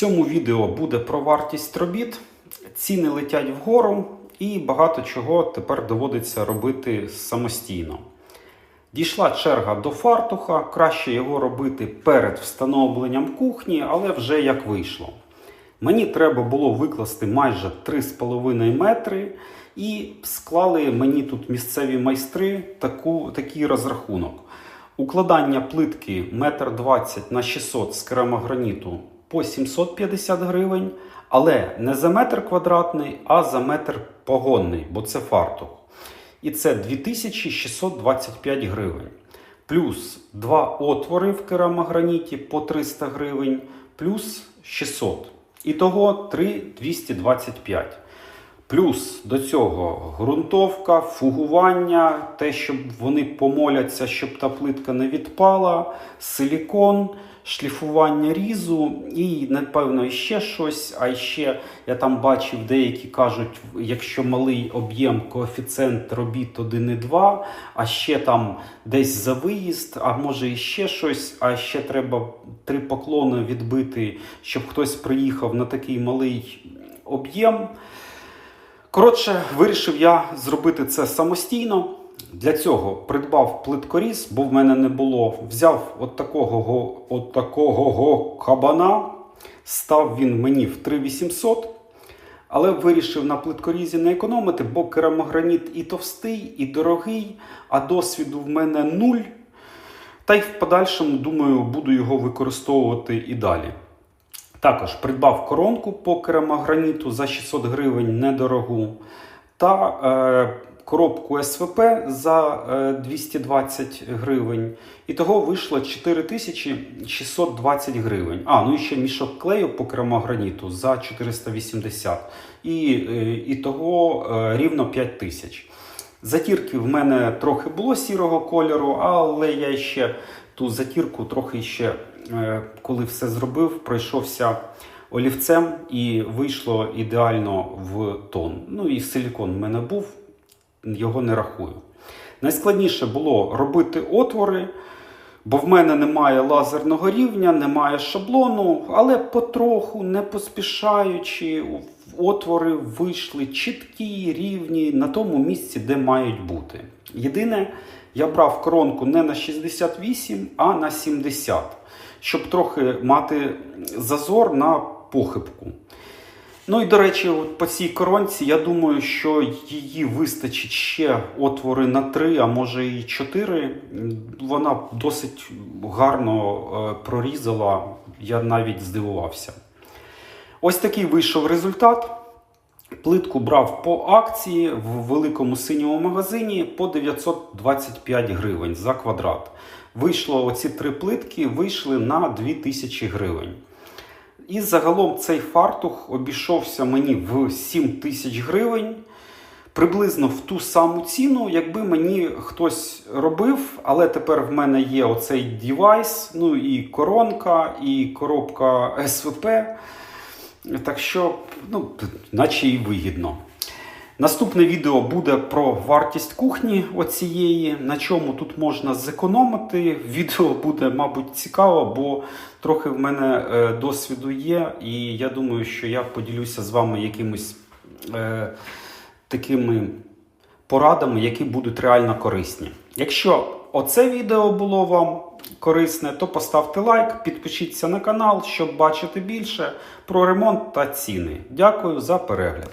цьому відео буде про вартість робіт, ціни летять вгору і багато чого тепер доводиться робити самостійно. Дійшла черга до фартуха, краще його робити перед встановленням кухні, але вже як вийшло. Мені треба було викласти майже 3,5 метри, і склали мені тут місцеві майстри таку, такий розрахунок. Укладання плитки 1,20 м на 600 з керамограніту по 750 гривень, але не за метр квадратний, а за метр погонний, бо це фартух. І це 2625 гривень. Плюс два отвори в керамограніті по 300 гривень, плюс 600. Ітого 3225. Плюс до цього ґрунтовка, фугування, те, щоб вони помоляться, щоб та плитка не відпала, силікон, шліфування різу і, напевно, ще щось. А ще я там бачив, деякі кажуть, якщо малий об'єм, коефіцієнт робіт 1,2, а ще там десь за виїзд, а може і ще щось, а ще треба три поклони відбити, щоб хтось приїхав на такий малий об'єм. Коротше, вирішив я зробити це самостійно. Для цього придбав плиткоріз, бо в мене не було. Взяв от такого, от такого кабана. Став він мені в 3800. Але вирішив на плиткорізі не економити, бо керамограніт і товстий, і дорогий, а досвіду в мене нуль. Та й в подальшому, думаю, буду його використовувати і далі. Також придбав коронку по керамограніту за 600 гривень недорогу та е, коробку СВП за е, 220 гривень. І того вийшло 4620 гривень. А, ну і ще мішок клею по керамограніту за 480. І, е, і того е, рівно 5 тисяч. Затірки в мене трохи було сірого кольору, але я ще ту затірку трохи ще, коли все зробив, пройшовся олівцем і вийшло ідеально в тон. Ну і силікон в мене був, його не рахую. Найскладніше було робити отвори, бо в мене немає лазерного рівня, немає шаблону, але потроху, не поспішаючи, отвори вийшли чіткі, рівні на тому місці, де мають бути. Єдине, я брав коронку не на 68, а на 70, щоб трохи мати зазор на похибку. Ну і до речі, от по цій коронці я думаю, що її вистачить ще отвори на 3, а може і 4. Вона досить гарно е, прорізала, я навіть здивувався. Ось такий вийшов результат. Плитку брав по акції в великому синьому магазині по 925 гривень за квадрат. Вийшло оці три плитки, вийшли на 2000 гривень. І загалом цей фартух обійшовся мені в 7 тисяч гривень. Приблизно в ту саму ціну, якби мені хтось робив, але тепер в мене є оцей девайс, ну і коронка, і коробка СВП. Так що, ну, наче і вигідно. Наступне відео буде про вартість кухні оцієї, на чому тут можна зекономити. Відео буде, мабуть, цікаво, бо трохи в мене е, досвіду є, і я думаю, що я поділюся з вами якимись е, такими порадами, які будуть реально корисні. Якщо оце відео було вам корисне, то поставте лайк, підпишіться на канал, щоб бачити більше про ремонт та ціни. Дякую за перегляд.